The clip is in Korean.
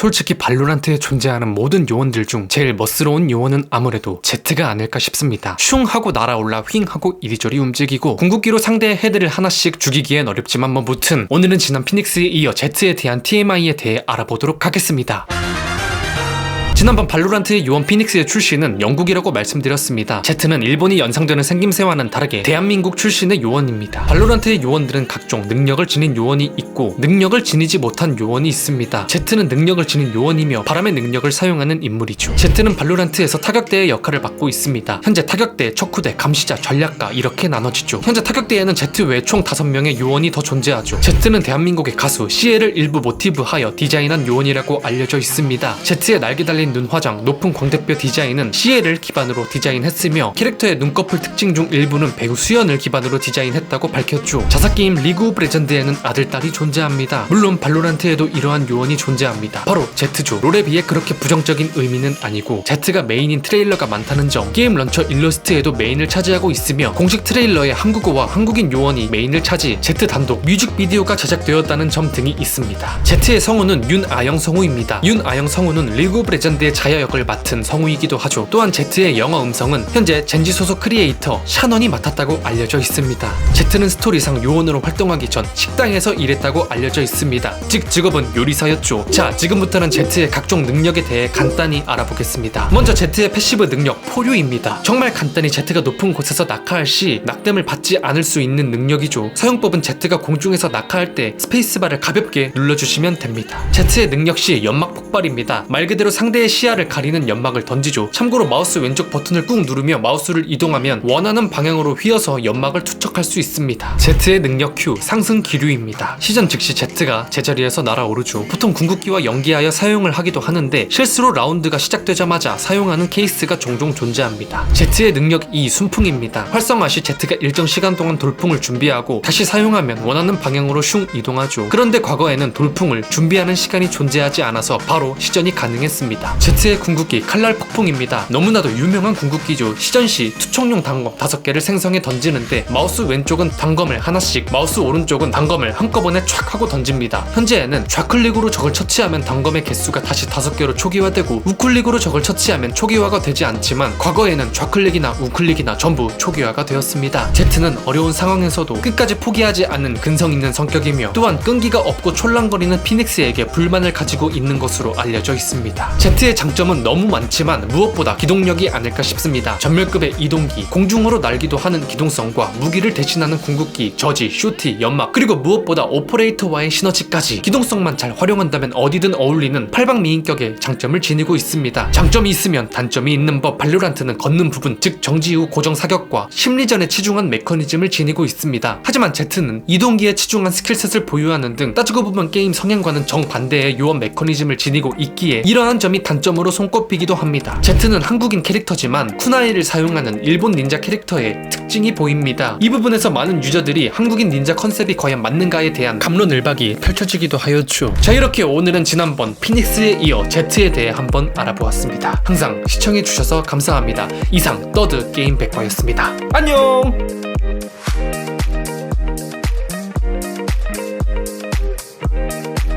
솔직히 발로란트에 존재하는 모든 요원들 중 제일 멋스러운 요원은 아무래도 제트가 아닐까 싶습니다. 슝 하고 날아올라 휑 하고 이리저리 움직이고 궁극기로 상대의 헤드를 하나씩 죽이기엔 어렵지만 뭐 무튼 오늘은 지난 피닉스에 이어 제트에 대한 TMI에 대해 알아보도록 하겠습니다. 지난번 발로란트의 요원 피닉스의 출신은 영국이라고 말씀드렸습니다. 제트는 일본이 연상되는 생김새와는 다르게 대한민국 출신의 요원입니다. 발로란트의 요원들은 각종 능력을 지닌 요원이 있고 능력을 지니지 못한 요원이 있습니다. 제트는 능력을 지닌 요원이며 바람의 능력을 사용하는 인물이죠. 제트는 발로란트에서 타격대의 역할을 맡고 있습니다. 현재 타격대, 척후대, 감시자, 전략가 이렇게 나눠지죠. 현재 타격대에는 제트 외 총 5명의 요원이 더 존재하죠. 제트는 대한민국의 가수 시에를 일부 모티브하여 디자인한 요원이라고 알려져 있습니다. 제트의 날개 달린 눈 화장, 높은 광대뼈 디자인은 시에를 기반으로 디자인했으며 캐릭터의 눈꺼풀 특징 중 일부는 배우 수연을 기반으로 디자인했다고 밝혔죠. 자사 게임 리그 오브 레전드에는 아들 딸이 존재합니다. 물론 발로란트에도 이러한 요원이 존재합니다. 바로 제트죠. 롤에 비해 그렇게 부정적인 의미는 아니고 제트가 메인인 트레일러가 많다는 점, 게임 런처 일러스트에도 메인을 차지하고 있으며 공식 트레일러에 한국어와 한국인 요원이 메인을 차지 제트 단독 뮤직비디오가 제작되었다는 점 등이 있습니다. 제트의 성우는 윤아영 성우입니다. 윤아영 성우는 리그 오브 레전드 의 자야 역을 맡은 성우이기도 하죠. 또한 제트의 영어 음성은 현재 젠지 소속 크리에이터 샤넌이 맡았다고 알려져 있습니다. 제트는 스토리상 요원으로 활동하기 전 식당에서 일했다고 알려져 있습니다. 즉 직업은 요리사였죠. 자, 지금부터는 제트의 각종 능력에 대해 간단히 알아보겠습니다. 먼저 제트의 패시브 능력 포류입니다. 정말 간단히 제트가 높은 곳에서 낙하할 시 낙뎀을 받지 않을 수 있는 능력이죠. 사용법은 제트가 공중에서 낙하할 때 스페이스바를 가볍게 눌러주시면 됩니다. 제트의 능력 시 연막 폭발입니다. 말 그대로 상대 의 시야를 가리는 연막을 던지죠. 참고로 마우스 왼쪽 버튼을 꾹 누르며 마우스를 이동하면 원하는 방향으로 휘어서 연막을 투척할 수 있습니다. 제트의 능력 Q 상승 기류입니다. 시전 즉시 제트가 제자리에서 날아오르죠. 보통 궁극기와 연계하여 사용을 하기도 하는데 실수로 라운드가 시작되자마자 사용하는 케이스가 종종 존재합니다. 제트의 능력 E 순풍입니다. 활성화 시 제트가 일정 시간 동안 돌풍을 준비하고 다시 사용하면 원하는 방향으로 슝 이동하죠. 그런데 과거에는 돌풍을 준비하는 시간이 존재하지 않아서 바로 시전이 가능했습니다. 제트의 궁극기 칼날 폭풍입니다. 너무나도 유명한 궁극기죠. 시전 시 투척용 단검 5개를 생성해 던지는데 마우스 왼쪽은 단검을 하나씩, 마우스 오른쪽은 단검을 한꺼번에 촥 하고 던집니다. 현재에는 좌클릭으로 적을 처치하면 단검의 개수가 다시 5개로 초기화되고 우클릭으로 적을 처치하면 초기화가 되지 않지만 과거에는 좌클릭이나 우클릭이나 전부 초기화가 되었습니다. 제트는 어려운 상황에서도 끝까지 포기하지 않는 근성 있는 성격이며 또한 끈기가 없고 촐랑거리는 피닉스에게 불만을 가지고 있는 것으로 알려져 있습니다. 제트 의 장점은 너무 많지만 무엇보다 기동력이 아닐까 싶습니다. 전멸급의 이동기, 공중으로 날기도 하는 기동성과 무기를 대신하는 궁극기, 저지, 슈티, 연막, 그리고 무엇보다 오퍼레이터와의 시너지까지 기동성만 잘 활용한다면 어디든 어울리는 팔방 미인격의 장점을 지니고 있습니다. 장점이 있으면 단점이 있는 법 발로란트는 걷는 부분, 즉 정지 후 고정 사격과 심리전에 치중한 메커니즘을 지니고 있습니다. 하지만 제트는 이동기에 치중한 스킬셋을 보유하는 등 따지고 보면 게임 성향과는 정반대의 요원 메커니즘을 지니고 있기에 이러한 점이 단점으로 손꼽히기도 합니다. 제트는 한국인 캐릭터지만 쿠나이를 사용하는 일본 닌자 캐릭터의 특징이 보입니다. 이 부분에서 많은 유저들이 한국인 닌자 컨셉이 과연 맞는가에 대한 감론을박이 펼쳐지기도 하였죠. 자 이렇게 오늘은 지난번 피닉스에 이어 제트에 대해 한번 알아보았습니다. 항상 시청해주셔서 감사합니다. 이상 떠드 게임 백과였습니다. 안녕!